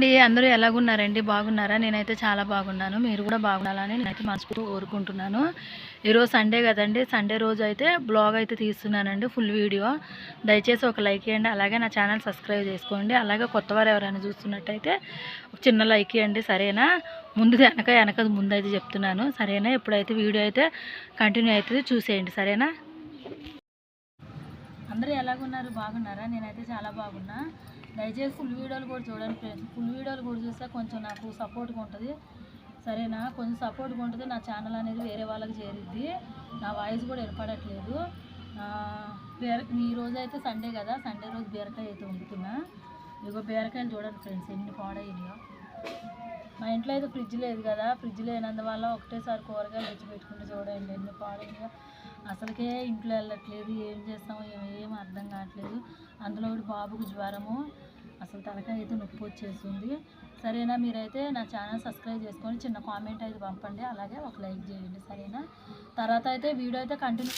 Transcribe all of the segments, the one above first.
అండి అందరూ ఎలాగున్నారండి? బాగున్నారా? నేనైతే చాలా బాగున్నాను. మీరు కూడా బాగుండాలని నేనైతే మనస్ఫూర్తి కోరుకుంటున్నాను. ఈరోజు సండే కదండి. సండే రోజు అయితే బ్లాగ్ అయితే తీస్తున్నానండి ఫుల్ వీడియో. దయచేసి ఒక లైక్ ఇవ్వండి అలాగే నా ఛానల్ సబ్స్క్రైబ్ చేసుకోండి. అలాగే కొత్త వారు ఎవరైనా చూస్తున్నట్టయితే ఒక చిన్న లైక్ ఇవ్వండి సరేనా? ముందు వెనక వెనక ముందు అయితే చెప్తున్నాను సరేనా? ఇప్పుడైతే వీడియో అయితే కంటిన్యూ అవుతుంది చూసేయండి సరేనా? అందరూ ఎలాగున్నారు? బాగున్నారా? నేనైతే చాలా బాగున్నా. దయచేసి ఫుల్ వీడియోలు కూడా చూడండి ఫ్రెండ్స్. ఫుల్ వీడియోలు కూడా చూస్తే కొంచెం నాకు సపోర్ట్గా ఉంటుంది. సరేనా? కొంచెం సపోర్ట్గా ఉంటుంది. నా ఛానల్ అనేది వేరే వాళ్ళకి చేరిద్ది. నా వాయిస్ కూడా ఏర్పడట్లేదు బీర ఈ రోజు అయితే సండే కదా? సండే రోజు బీరకాయ అయితే వండుతున్నా. ఇగో బీరకాయలు చూడండి ఫ్రెండ్స్ ఎన్ని పాడైనాయో. మా ఇంట్లో అయితే ఫ్రిడ్జ్ లేదు కదా? ఫ్రిడ్జ్ లేనందువల్ల ఒకటేసారి కూరగాయలు తెచ్చి పెట్టుకుంటే చూడండి ఎన్ని పాడైనాయో. అసలుకే ఇంట్లో వెళ్ళట్లేదు ఏం చేస్తామో ఏం అర్థం కావట్లేదు. అందులో ఒకటి బాబుకు జ్వరము అసలు తలకాయ అయితే నొప్పి వచ్చేస్తుంది. సరేనా మీరైతే నా ఛానల్ సబ్స్క్రైబ్ చేసుకొని చిన్న కామెంట్ అయితే పంపండి అలాగే ఒక లైక్ చేయండి సరేనా? తర్వాత అయితే వీడియో అయితే కంటిన్యూ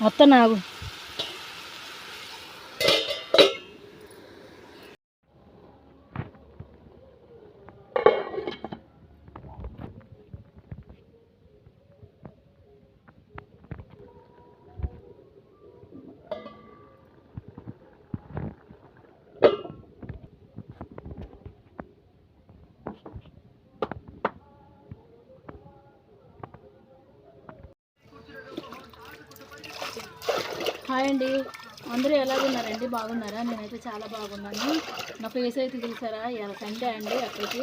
మొత్తం నాకు హాయ్ అండి. అందరూ ఎలాగున్నారండి బాగున్నారా? నేనైతే చాలా బాగున్నాను. నా ఫేస్ అయితే చూసారా? ఇలా సండే అండి అక్కడికి.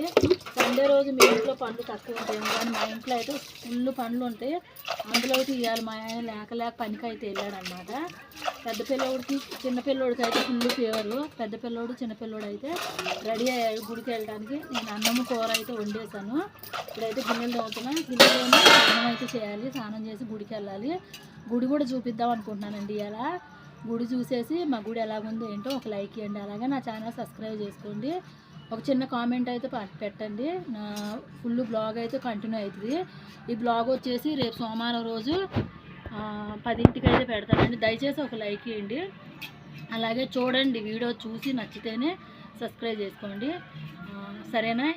సండే రోజు మీ ఇంట్లో పండ్లు తక్కువ ఉంటాయి. కానీ మా ఇంట్లో అయితే ఫుల్ పండ్లు ఉంటాయి. అందులో అయితే ఇవాళ మా ఆయన లేక లేక పనికి అయితే వెళ్ళాడనమాట. పెద్ద పిల్లోడికి చిన్న పిల్లోడికి అయితే ఫుల్ ఫీవరు. పెద్ద పిల్లోడు చిన్న పిల్లోడు అయితే రెడీ అయ్యాడు గుడికి వెళ్ళడానికి. నేను అన్నము కూర అయితే వండేసాను ఇప్పుడైతే గిన్నెలు తోముతున్నా. గిన్నెలోనే స్నానం అయితే చేయాలి. స్నానం చేసి గుడికి వెళ్ళాలి. గుడి కూడా చూపిద్దాం అనుకుంటున్నానండి ఇలా గుడి చూసేసి మా గుడి ఎలాగుందో ఏంటో ఒక లైక్ ఇవ్వండి. అలాగే నా ఛానల్ సబ్స్క్రైబ్ చేసుకోండి. ఒక చిన్న కామెంట్ అయితే పెట్టండి. నా ఫుల్ బ్లాగ్ అయితే కంటిన్యూ అవుతుంది. ఈ బ్లాగ్ వచ్చేసి రేపు సోమవారం రోజు పదింటికి అయితే పెడతానండి. దయచేసి ఒక లైక్ ఇవ్వండి. అలాగే చూడండి వీడియో చూసి నచ్చితేనే సబ్స్క్రైబ్ చేసుకోండి. సరేనా?